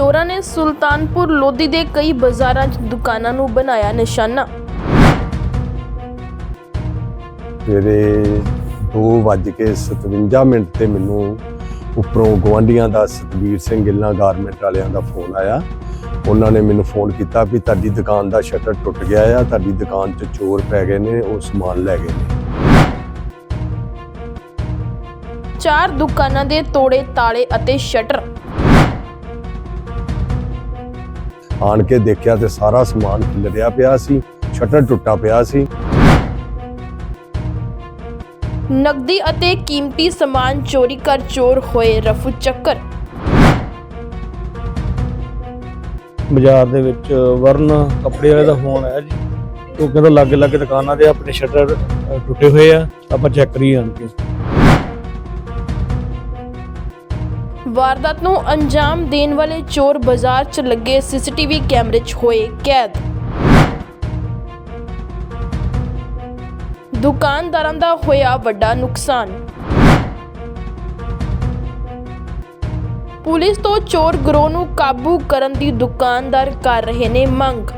ਚੋਰਾਂ ਨੇ ਸੁਲਤਾਨਪੁਰ ਲੋਧੀ ਦੇ ਕਈ ਬਾਜ਼ਾਰਾਂ 'ਚ ਦੁਕਾਨਾਂ ਨੂੰ ਬਣਾਇਆ ਨਿਸ਼ਾਨਾ। ਸਵੇਰੇ 2:57 ਮਿੰਟ ਤੇ ਮੈਨੂੰ ਉੱਪਰੋਂ ਗਵਾਂਡੀਆਂ ਦਾ ਸਤਵੀਰ ਸਿੰਘ ਗਿੱਲਾਂ ਗਾਰਮੈਂਟ ਵਾਲਿਆਂ ਦਾ ਫੋਨ ਆਇਆ। ਉਹਨਾਂ ਨੇ ਮੈਨੂੰ ਫੋਨ ਕੀਤਾ ਵੀ ਤੁਹਾਡੀ ਦੁਕਾਨ ਦਾ ਸ਼ਟਰ ਟੁੱਟ ਗਿਆ ਆ ਤੁਹਾਡੀ ਦੁਕਾਨ 'ਚ ਚੋਰ ਪੈ ਗਏ ਨੇ ਉਹ ਸਮਾਨ ਲੈ ਗਏ ਨੇ। ਚਾਰ ਦੁਕਾਨਾਂ ਦੇ ਤੋੜੇ ਤਾਲੇ ਅਤੇ ਸ਼ਟਰ। ਆਣ ਕੇ ਦੇਖਿਆ ਤੇ ਸਾਰਾ ਸਮਾਨ ਖਿਲਰਿਆ ਪਿਆ ਸੀ ਸ਼ਟਰ ਟੁੱਟਾ ਪਿਆ ਸੀ। ਨਕਦੀ ਅਤੇ ਕੀਮਤੀ ਸਮਾਨ ਚੋਰੀ ਕਰ ਚੋਰ ਹੋਏ ਰਫੂ ਚੱਕਰ। ਬਾਜ਼ਾਰ ਦੇ ਵਿੱਚ ਵਰਨ ਕੱਪੜੇ ਵਾਲੇ ਦਾ ਫੋਨ ਆਇਆ ਜੀ। ਉਹ ਕਹਿੰਦਾ ਲਾਗੇ ਲਾਗੇ ਦੁਕਾਨਾਂ ਦੇ ਆਪਣੇ ਸ਼ਟਰ ਟੁੱਟੇ ਹੋਏ ਆ ਆਪਾਂ ਚੈੱਕ ਕਰੀਏ ਆਣ ਕੇ। ਵਾਰਦਾਤ ਨੂੰ ਅੰਜਾਮ ਦੇਣ ਵਾਲੇ ਚੋਰ ਬਾਜ਼ਾਰ 'ਚ ਲੱਗੇ ਸੀਸੀਟੀਵੀ ਕੈਮਰੇ 'ਚ ਹੋਏ ਕੈਦ। ਦੁਕਾਨਦਾਰਾਂ ਦਾ ਹੋਇਆ ਵੱਡਾ ਨੁਕਸਾਨ। ਪੁਲਿਸ ਤੋਂ ਚੋਰ ਗਰੋਹ ਨੂੰ ਕਾਬੂ ਕਰਨ ਦੀ ਦੁਕਾਨਦਾਰ ਕਰ ਰਹੇ ਨੇ ਮੰਗ।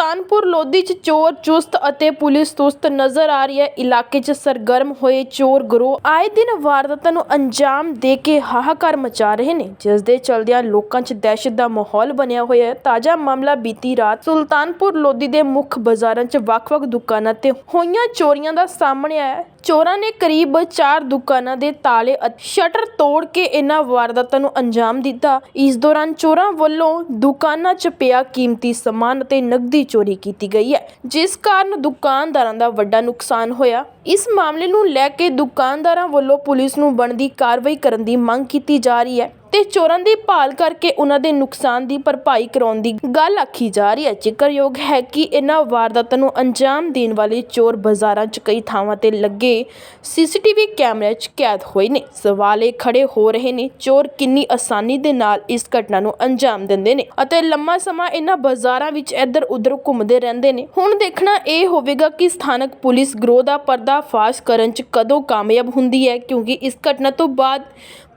ਸੁਲਤਾਨਪੁਰ ਲੋਧੀ 'ਚ ਚੋਰ ਚੁਸਤ ਅਤੇ ਪੁਲਿਸ ਤੁਸਤ ਨਜ਼ਰ ਆ ਰਹੀ ਹੈ। ਇਲਾਕੇ 'ਚ ਸਰਗਰਮ ਹੋਏ ਚੋਰ ਗਰੋਹ ਆਏ ਦਿਨ ਵਾਰਦਾਤਾਂ ਨੂੰ ਅੰਜਾਮ ਦੇ ਕੇ ਹਾਹਾਕਾਰ ਮਚਾ ਰਹੇ ਨੇ। ਜਿਸ ਦੇ ਚਲਦਿਆਂ ਲੋਕਾਂ 'ਚ ਦਹਿਸ਼ਤ ਦਾ ਮਾਹੌਲ ਬਣਿਆ ਹੋਇਆ ਹੈ। ਤਾਜ਼ਾ ਮਾਮਲਾ ਬੀਤੀ ਰਾਤ ਸੁਲਤਾਨਪੁਰ ਲੋਧੀ ਦੇ ਮੁੱਖ ਬਾਜ਼ਾਰਾਂ 'ਚ ਵੱਖ-ਵੱਖ ਦੁਕਾਨਾਂ ਤੇ ਹੋਈਆਂ ਚੋਰੀਆਂ ਦਾ ਸਾਹਮਣੇ ਆਇਆ ਚੋਰਾਂ ਨੇ ਕਰੀਬ ਚਾਰ ਦੁਕਾਨਾਂ ਦੇ ਤਾਲੇ ਅਤੇ ਸ਼ਟਰ ਤੋੜ ਕੇ ਇਹਨਾਂ ਵਾਰਦਾਤਾਂ ਨੂੰ ਅੰਜਾਮ ਦਿੱਤਾ। ਇਸ ਦੌਰਾਨ ਚੋਰਾਂ ਵੱਲੋਂ ਦੁਕਾਨਾਂ 'ਚ ਪਿਆ ਕੀਮਤੀ ਸਮਾਨ ਅਤੇ ਨਕਦੀ ਚੋਰੀ ਕੀਤੀ ਗਈ ਹੈ, ਜਿਸ ਕਾਰਨ ਦੁਕਾਨਦਾਰਾਂ ਦਾ ਵੱਡਾ ਨੁਕਸਾਨ ਹੋਇਆ। ਇਸ ਮਾਮਲੇ ਨੂੰ ਲੈ ਕੇ ਦੁਕਾਨਦਾਰਾਂ ਵੱਲੋਂ ਪੁਲਿਸ ਨੂੰ ਬਣਦੀ ਕਾਰਵਾਈ ਕਰਨ ਦੀ ਮੰਗ ਕੀਤੀ ਜਾ ਰਹੀ ਹੈ। ਤੇ ਚੋਰਾਂ ਦੀ ਭਾਲ ਕਰਕੇ ਉਨ੍ਹਾਂ ਦੇ ਨੁਕਸਾਨ ਦੀ ਭਰਪਾਈ ਕਰਾਉਣ ਦੀ ਗੱਲ ਆਖੀ ਜਾ ਰਹੀ ਹੈ। ਜ਼ਿਕਰਯੋਗ ਹੈ ਕਿ ਇਹਨਾਂ ਵਾਰਦਾਤਾਂ ਨੂੰ ਅੰਜਾਮ ਦੇਣ ਵਾਲੇ ਚੋਰ ਬਾਜ਼ਾਰਾਂ 'ਚ ਕਈ ਥਾਵਾਂ ਤੇ ਲੱਗੇ ਸੀਸੀਟੀਵੀ ਕੈਮਰਿਆਂ 'ਚ ਕੈਦ ਹੋਏ ਨੇ। ਸਵਾਲ ਇਹ ਖੜੇ ਹੋ ਰਹੇ ਨੇ, ਚੋਰ ਕਿੰਨੀ ਆਸਾਨੀ ਦੇ ਨਾਲ ਇਸ ਘਟਨਾ ਨੂੰ ਅੰਜਾਮ ਦਿੰਦੇ ਨੇ ਅਤੇ ਲੰਮਾ ਸਮਾਂ ਇਹਨਾਂ ਬਾਜ਼ਾਰਾਂ ਵਿੱਚ ਇੱਧਰ ਉੱਧਰ ਘੁੰਮਦੇ ਰਹਿੰਦੇ ਨੇ। ਹੁਣ ਦੇਖਣਾ ਇਹ ਹੋਵੇਗਾ ਕਿ ਸਥਾਨਕ ਪੁਲਿਸ ਗਰੋਹ ਦਾ ਪਰਦਾਫਾਸ਼ ਕਰਨ 'ਚ ਕਦੋਂ ਕਾਮਯਾਬ ਹੁੰਦੀ ਹੈ, ਕਿਉਂਕਿ ਇਸ ਘਟਨਾ ਤੋਂ ਬਾਅਦ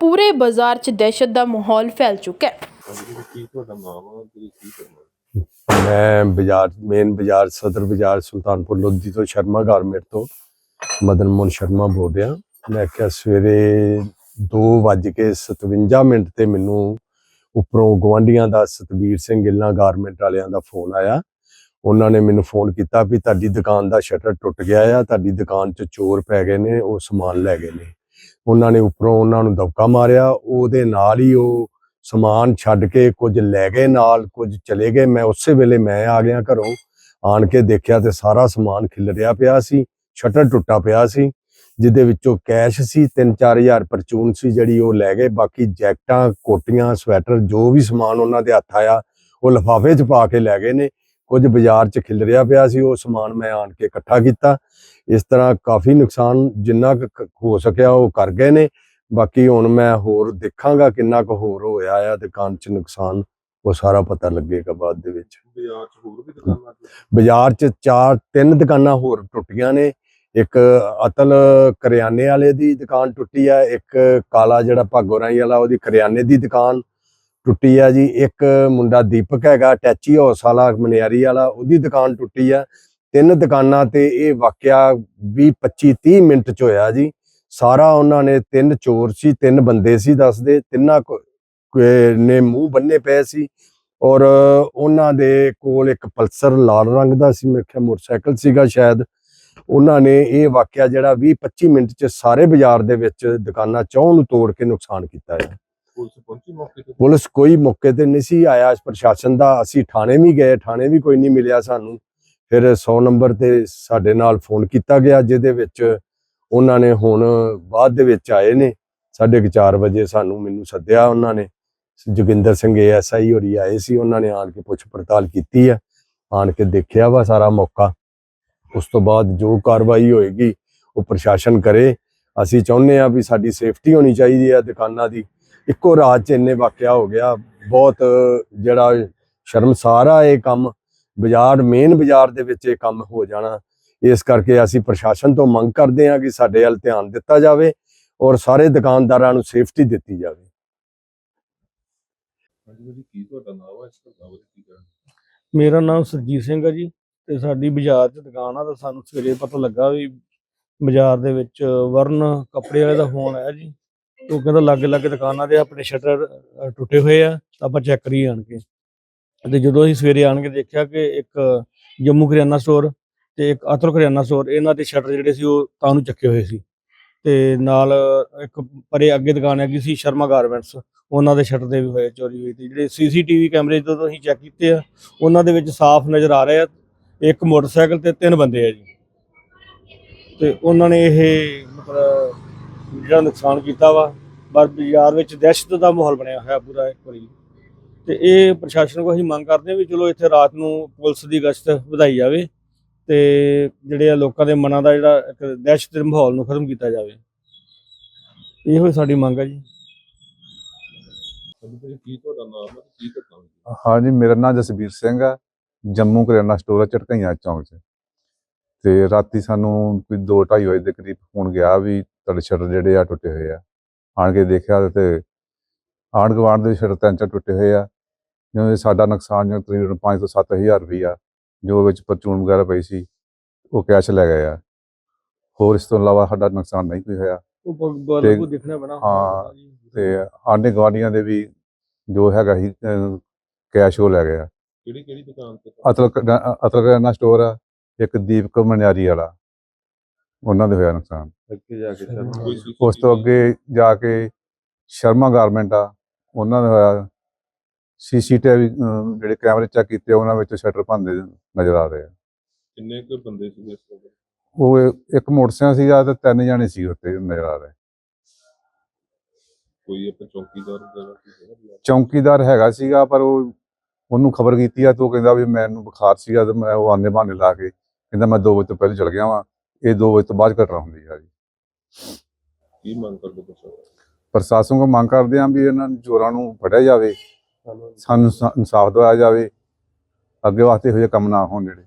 ਪੂਰੇ ਬਾਜ਼ਾਰ 'ਚ ਦਹਿਸ਼ਤ ਦਾ ਮਾਹੌਲ ਫੈਲ ਚੁੱਕਾ ਹੈ। ਕੀ ਤੁਹਾਡਾ ਨਾਮ ਆ ਤੁਸੀਂ ਕੀ ਕਰਨਾ ਮੈਂ ਬਾਜ਼ਾਰ ਮੇਨ ਬਾਜ਼ਾਰ, ਸਦਰ ਬਾਜ਼ਾਰ, ਸੁਲਤਾਨਪੁਰ, ਲੋਧੀ ਤੋਂ ਸ਼ਰਮਾ ਗਾਰਮੈਂਟ ਤੋਂ ਮਦਨ ਮੋਹਨ ਸ਼ਰਮਾ ਬੋਲ ਰਿਹਾ। ਮੈਂ ਕਿਹਾ ਸਵੇਰੇ 2:57 ਮਿੰਟ ਤੇ ਮੈਨੂੰ ਉੱਪਰੋਂ ਗਵਾਂਡੀਆਂ ਦਾ ਸਤਬੀਰ ਸਿੰਘ ਗਿੱਲਾਂ ਗਾਰਮੈਂਟ ਵਾਲਿਆਂ ਦਾ ਫੋਨ ਆਇਆ। ਉਹਨਾਂ ਨੇ ਮੈਨੂੰ ਫੋਨ ਕੀਤਾ ਵੀ ਤੁਹਾਡੀ ਦੁਕਾਨ ਦਾ ਸ਼ਟਰ ਟੁੱਟ ਗਿਆ ਆ, ਤੁਹਾਡੀ ਦੁਕਾਨ 'ਚ ਚੋਰ ਪੈ ਗਏ ਨੇ, ਉਹ ਸਮਾਨ ਲੈ ਗਏ ਨੇ। ਉਹਨਾਂ ਨੇ ਉੱਪਰੋਂ ਉਹਨਾਂ ਨੂੰ ਦਬਕਾ ਮਾਰਿਆ, ਉਹਦੇ ਨਾਲ ਹੀ ਉਹ ਸਮਾਨ ਛੱਡ ਕੇ ਕੁਝ ਲੈ ਗਏ ਨਾਲ, ਕੁਝ ਚਲੇ ਗਏ। ਮੈਂ ਉਸੇ ਵੇਲੇ ਮੈਂ ਆ ਗਿਆ ਘਰੋਂ, ਆਣ ਕੇ ਦੇਖਿਆ ਤੇ ਸਾਰਾ ਸਮਾਨ ਖਿਲਰਿਆ ਪਿਆ ਸੀ, ਸ਼ਟਰ ਟੁੱਟਾ ਪਿਆ ਸੀ, ਜਿਹਦੇ ਵਿੱਚੋਂ ਕੈਸ਼ ਸੀ 3-4000 ਪਰਚੂਨ ਸੀ ਜਿਹੜੀ ਉਹ ਲੈ ਗਏ। ਬਾਕੀ ਜੈਕਟਾਂ, ਕੋਟੀਆਂ, ਸਵੈਟਰ, ਜੋ ਵੀ ਸਮਾਨ ਉਹਨਾਂ ਦੇ ਹੱਥ ਆਇਆ, ਉਹ ਲਿਫਾਫੇ 'ਚ ਪਾ ਕੇ ਲੈ ਗਏ ਨੇ। ਕੁਝ ਬਾਜ਼ਾਰ 'ਚ ਖਿਲਰਿਆ ਪਿਆ ਸੀ ਉਹ ਸਮਾਨ ਮੈਂ ਆਣ ਕੇ ਇਕੱਠਾ ਕੀਤਾ। ਇਸ ਤਰ੍ਹਾਂ ਕਾਫੀ ਨੁਕਸਾਨ ਜਿੰਨਾ ਹੋ ਸਕਿਆ ਉਹ ਕਰ ਗਏ ਨੇ। ਬਾਕੀ ਹੁਣ ਮੈਂ ਹੋਰ ਦੇਖਾਂਗਾ ਕਿੰਨਾ ਕੁ ਹੋਰ ਹੋਇਆ ਆ ਦੁਕਾਨ 'ਚ ਨੁਕਸਾਨ ਉਹ ਸਾਰਾ ਪਤਾ ਲੱਗੇਗਾ ਬਾਅਦ ਦੇ ਵਿੱਚ। ਬਾਜ਼ਾਰ 'ਚ ਹੋਰ ਵੀ ਦੁਕਾਨਾਂ ਤੇ ਬਾਜ਼ਾਰ 'ਚ ਚਾਰ ਤਿੰਨ ਦੁਕਾਨਾਂ ਹੋਰ ਟੁੱਟੀਆਂ ਨੇ। ਇੱਕ ਅਤਲ ਕਰਿਆਨੇ ਵਾਲੇ ਦੀ ਦੁਕਾਨ ਟੁੱਟੀ ਆ ਇੱਕ ਕਾਲਾ ਜਿਹੜਾ ਭਾਗੋ ਰਾਈ ਵਾਲਾ ਉਹਦੀ ਕਰਿਆਨੇ ਦੀ ਦੁਕਾਨ। ਟੁੱਟੀ ਆ ਜੀ। ਇੱਕ ਮੁੰਡਾ ਦੀਪਕ ਹੈਗਾ, ਟੈਚੀ ਹਾਊਸ ਵਾਲਾ, ਮਨਿਆਰੀ ਵਾਲਾ, ਉਹਦੀ ਦੁਕਾਨ ਟੁੱਟੀ ਆ। ਤਿੰਨ ਦੁਕਾਨਾਂ ਤੇ ਇਹ ਵਾਕਿਆ 20 25 30 ਮਿੰਟ ਚ ਹੋਇਆ ਜੀ। ਸਾਰਾ ਉਹਨਾਂ ਨੇ ਤਿੰਨ ਚੋਰ ਸੀ, ਤਿੰਨ ਬੰਦੇ ਸੀ ਦੱਸਦੇ। ਤਿੰਨਾਂ ਨੇ ਮੂੰਹ ਬੰਨੇ ਪਏ ਸੀ। ਔਰ ਉਹਨਾਂ ਦੇ ਕੋਲ ਇੱਕ ਪਲਸਰ ਲਾਲ ਰੰਗ ਦਾ ਸੀ। ਮੇਰੇ ਖਿਆਲ ਮੋਟਰਸਾਈਕਲ ਸੀਗਾ ਸ਼ਾਇਦ। ਉਹਨਾਂ ਨੇ ਇਹ ਵਾਕਿਆ ਜਿਹੜਾ 20 25 ਮਿੰਟ ਚ ਸਾਰੇ ਬਾਜ਼ਾਰ ਦੇ ਵਿੱਚ ਦੁਕਾਨਾਂ ਚੌਂ ਨੂੰ ਤੋੜ ਕੇ ਨੁਕਸਾਨ ਕੀਤਾ ਹੈ। ਪੁਲਿਸ ਪਹੁੰਚੀ ਮੌਕੇ ਤੇ? ਪੁਲਿਸ ਕੋਈ ਮੌਕੇ ਤੇ ਨਹੀਂ ਸੀ, ਆਇਆ ਪ੍ਰਸ਼ਾਸਨ ਦਾ। ਅਸੀਂ ਥਾਣੇ ਵੀ ਗਏ, ਥਾਣੇ ਵੀ ਕੋਈ ਨਹੀਂ ਮਿਲਿਆ ਸਾਨੂੰ। ਫਿਰ 100 ਨੰਬਰ ਤੇ ਸਾਡੇ ਨਾਲ ਫੋਨ ਕੀਤਾ ਗਿਆ, ਜਿਹਦੇ ਵਿੱਚ ਉਹਨਾਂ ਨੇ ਹੁਣ ਬਾਅਦ ਦੇ ਵਿੱਚ ਆਏ ਨੇ। ਸਾਢੇ ਕੁ ਚਾਰ ਵਜੇ ਸਾਨੂੰ ਮੈਨੂੰ ਸੱਦਿਆ ਉਹਨਾਂ ਨੇ। ਜੋਗਿੰਦਰ ਸਿੰਘ ਏਐਸਆਈ ਹੋਰੀ ਆਏ ਸੀ, ਉਹਨਾਂ ਨੇ ਆਣ ਕੇ ਪੁੱਛ ਪੜਤਾਲ ਕੀਤੀ ਆ। ਆਣ ਕੇ ਦੇਖਿਆ ਵਾ ਸਾਰਾ ਮੌਕਾ। ਉਸ ਤੋਂ ਬਾਅਦ ਜੋ ਕਾਰਵਾਈ ਹੋਏਗੀ, ਉਹ ਪ੍ਰਸ਼ਾਸਨ ਕਰੇ। ਅਸੀਂ ਚਾਹੁੰਦੇ ਆ ਵੀ ਸਾਡੀ ਸੇਫਟੀ ਹੋਣੀ ਚਾਹੀਦੀ ਆ ਦੁਕਾਨਾਂ ਦੀ। ਇੱਕੋ ਰਾਤ 'ਚ ਇੰਨੇ ਵਾਕਿਆ ਹੋ ਗਿਆ। ਬਹੁਤ ਜਿਹੜਾ ਸ਼ਰਮਸਾਰ ਆ ਇਹ ਕੰਮ। ਬਾਜ਼ਾਰ ਮੇਨ ਬਾਜ਼ਾਰ ਦੇ ਵਿੱਚ ਇਹ ਕੰਮ ਹੋ ਜਾਣਾ। ਇਸ ਕਰਕੇ ਅਸੀਂ ਪ੍ਰਸ਼ਾਸਨ ਤੋਂ ਮੰਗ ਕਰਦੇ ਹਾਂ ਕਿ ਸਾਡੇ ਵੱਲ ਧਿਆਨ ਦਿੱਤਾ ਜਾਵੇ ਔਰ ਸਾਰੇ ਦੁਕਾਨਦਾਰਾਂ ਨੂੰ ਸੇਫਟੀ ਦਿੱਤੀ ਜਾਵੇ। ਮੇਰਾ ਨਾਮ ਸਰਜੀਤ ਸਿੰਘ ਹੈ ਜੀ ਤੇ ਸਾਡੀ ਬਾਜ਼ਾਰ 'ਚ ਦੁਕਾਨ ਆ ਤਾਂ ਸਾਨੂੰ ਸਵੇਰੇ ਪਤਾ ਲੱਗਾ ਵੀ ਬਾਜ਼ਾਰ ਦੇ ਵਿੱਚ ਵਰਨ ਕੱਪੜੇ ਵਾਲੇ ਦਾ ਫੋਨ ਆਇਆ ਜੀ। ਉਹ ਕਹਿੰਦਾ ਲਾਗੇ ਲਾਗੇ ਦੁਕਾਨਾਂ ਦੇ ਆਪਣੇ ਸ਼ਟਰ ਟੁੱਟੇ ਹੋਏ ਆ, ਤਾਂ ਆਪਾਂ ਚੈੱਕ ਕਰੀ ਆਣ ਕੇ। ਤੇ ਜਦੋਂ ਅਸੀਂ ਸਵੇਰੇ ਆਣ ਕੇ ਦੇਖਿਆ ਕਿ ਇੱਕ ਜੰਮੂ ਕਰਿਆਨਾ ਸਟੋਰ ਤੇ ਇੱਕ ਅਤਰ ਕਰਿਆਨਾ ਸਟੋਰ, ਇਹਨਾਂ ਦੇ ਸ਼ਟਰ ਜਿਹੜੇ ਸੀ ਉਹ ਤਾਂ ਨੂੰ ਚੱਕੇ ਹੋਏ ਸੀ। ਤੇ ਨਾਲ ਇੱਕ ਪਰੇ ਅੱਗੇ ਦੁਕਾਨ ਹੈਗੀ ਸੀ ਸ਼ਰਮਾ ਗਾਰਮੈਂਟਸ, ਉਹਨਾਂ ਦੇ ਸ਼ਟਰ ਦੇ ਵੀ ਹੋਏ, ਚੋਰੀ ਹੋਈ ਤੇ ਜਿਹੜੇ ਸੀਸੀਟੀਵੀ ਕੈਮਰੇ ਜਦੋਂ ਅਸੀਂ ਚੈੱਕ ਕੀਤੇ ਆ, ਉਹਨਾਂ ਦੇ ਵਿੱਚ ਸਾਫ਼ ਨਜ਼ਰ ਆ ਰਹੇ ਆ, ਇੱਕ ਮੋਟਰਸਾਈਕਲ ਤੇ ਤਿੰਨ ਬੰਦੇ ਆ ਜੀ। ਤੇ ਉਹਨਾਂ ਨੇ ਇਹ ਮਤਲਬ ਜਿਹੜਾ ਨੁਕਸਾਨ ਕੀਤਾ ਵਾ ਪਰ ਬਾਜ਼ਾਰ ਵਿੱਚ ਦਹਿਸ਼ਤ ਦਾ ਮਾਹੌਲ ਬਣਿਆ ਹੋਇਆ ਪੂਰਾ ਇੱਕ ਵਾਰੀ। ਤੇ ਇਹ ਪ੍ਰਸ਼ਾਸਨ ਕੋਲ ਅਸੀਂ ਮੰਗ ਕਰਦੇ ਹਾਂ ਵੀ ਚਲੋ ਇੱਥੇ ਰਾਤ ਨੂੰ ਪੁਲਿਸ ਦੀ ਗਸ਼ਤ ਵਧਾਈ ਜਾਵੇ ਤੇ ਜਿਹੜੇ ਆ ਲੋਕਾਂ ਦੇ ਮਨਾਂ ਦਾ ਜਿਹੜਾ ਇੱਕ ਦਹਿਸ਼ਤ ਦੇ ਮਾਹੌਲ ਨੂੰ ਖਤਮ ਕੀਤਾ ਜਾਵੇ। ਇਹੋ ਸਾਡੀ ਮੰਗ ਹੈ ਜੀ। ਹਾਂਜੀ ਭਾਜੀ ਕੀ ਤੁਹਾਡਾ ਨਾਮ ਹੈ ਤੇ ਕੀ ਘਟਨਾ ਹੋਈ? ਹਾਂਜੀ ਮੇਰਾ ਨਾਮ ਜਸਬੀਰ ਸਿੰਘ ਆ। ਜੰਮੂ ਕਰਿਆਨਾ ਸਟੋਰ ਆ ਝਟਕਈਆਂ ਚੌਂਕ 'ਚ। ਤੇ ਰਾਤੀ ਸਾਨੂੰ ਕੋਈ 2:30 ਵਜੇ ਦੇ ਕਰੀਬ ਫੋਨ ਗਿਆ ਵੀ ਤੁਹਾਡੇ ਸ਼ਟਰ ਜਿਹੜੇ ਆ ਟੁੱਟੇ ਹੋਏ ਆ। ਆਣ ਕੇ ਦੇਖਿਆ ਤੇ ਆਂਢ ਗੁਆਂਢ ਦੇ ਸ਼ਟਰ ਤਿੰਨ ਚਾਰ ਟੁੱਟੇ ਹੋਏ ਆ। ਜਿਵੇਂ ਸਾਡਾ ਨੁਕਸਾਨ ਜਿਵੇਂ ਤਕਰੀਬਨ 5 ਤੋਂ 7000 ਰੁਪਈਆ ਜੋ ਵਿੱਚ ਪਰਚੂਨ ਵਗੈਰਾ ਪਈ ਸੀ ਉਹ ਕੈਸ਼ ਲੈ ਗਏ ਆ। ਹੋਰ ਇਸ ਤੋਂ ਇਲਾਵਾ ਸਾਡਾ ਨੁਕਸਾਨ ਨਹੀਂ ਕੋਈ ਹੋਇਆ। ਉਹ ਬ- ਬ- ਤੇ- ਲੋਗੋ ਦੇਖਣਾ ਪੈਣਾ। ਹਾਂ, ਤੇ ਆਂਢੇ ਗੁਆਂਢੀਆਂ ਦੇ ਵੀ ਜੋ ਹੈਗਾ ਸੀ ਕੈਸ਼ ਉਹ ਲੈ ਗਏ ਆ। ਕਿਹੜੀ ਕਿਹੜੀ ਦੁਕਾਨ ਤੇ? ਅਤਲ ਅਤਲ ਕਰਿਆਨਾ ਸਟੋਰ ਆ ਇੱਕ ਦੀਪਕ ਮਨਿਆਰੀ ਵਾਲਾ। ਉਹਨਾਂ ਦੇ ਹੋਇਆ ਨੁਕਸਾਨ। ਅੱਗੇ ਜਾ ਕੇ CCTV ਉਸ ਤੋਂ ਅੱਗੇ ਜਾ ਕੇ ਸ਼ਰਮਾ ਗਾਰਮੈਂਟ ਆ ਉਹਨਾਂ ਦਾ ਹੋਇਆ ਸੀਸੀਟੀਵੀ ਜਿਹੜੇ ਕੈਮਰੇ ਚੈੱਕ ਕੀਤੇ ਉਹਨਾਂ ਵਿੱਚ ਸ਼ਟਰ ਭੰਦੇ ਨਜ਼ਰ ਆ ਰਹੇ ਆ। ਕਿੰਨੇ ਕੁ ਬੰਦੇ ਸੀ ਇਸ ਵਕਤ? ਉਹ ਇੱਕ ਮੋਟਰਸਾਈਕਲ ਸੀਗਾ ਤੇ ਤਿੰਨ ਜਾਣੇ ਸੀ ਉੱਤੇ ਨਜ਼ਰ ਆ ਰਹੇ। ਕੋਈ ਆਪਾਂ ਚੌਕੀਦਾਰ? ਚੌਂਕੀਦਾਰ ਹੈਗਾ ਸੀਗਾ ਪਰ ਉਹ ਉਹਨੂੰ ਖਬਰ ਕੀਤੀ ਆ ਤੇ ਕਹਿੰਦਾ ਵੀ ਮੈਨੂੰ ਬੁਖਾਰ ਸੀਗਾ ਤੇ ਮੈਂ ਉਹ ਆਨੇ ਬਹਾਨੇ ਲਾ ਕੇ ਕਹਿੰਦਾ ਮੈਂ 2 ਵਜੇ ਤੋਂ ਪਹਿਲਾਂ ਚਲ ਗਿਆ ਵਾਂ। ਇਹ 2 ਵਜੇ ਤੋਂ ਬਾਅਦ ਘਟਨਾ ਹੁੰਦੀ ਆ ਜੀ। ਕੀ ਮੰਗ ਕਰਦੇ ਤੁਸੀਂ? ਪ੍ਰਸ਼ਾਸਨ ਕੋ ਮੰਗ ਕਰਦੇ ਹਾਂ ਵੀ ਇਹਨਾਂ ਚੋਰਾਂ ਨੂੰ ਫੜਿਆ ਜਾਵੇ ਸਾਨੂੰ ਇਨਸਾਫ ਦਿਵਾਇਆ ਜਾਵੇ ਅੱਗੇ ਵਾਸਤੇ ਇਹੋ ਜਿਹੇ ਕੰਮ ਨਾ ਹੋਣ ਜਿਹੜੇ।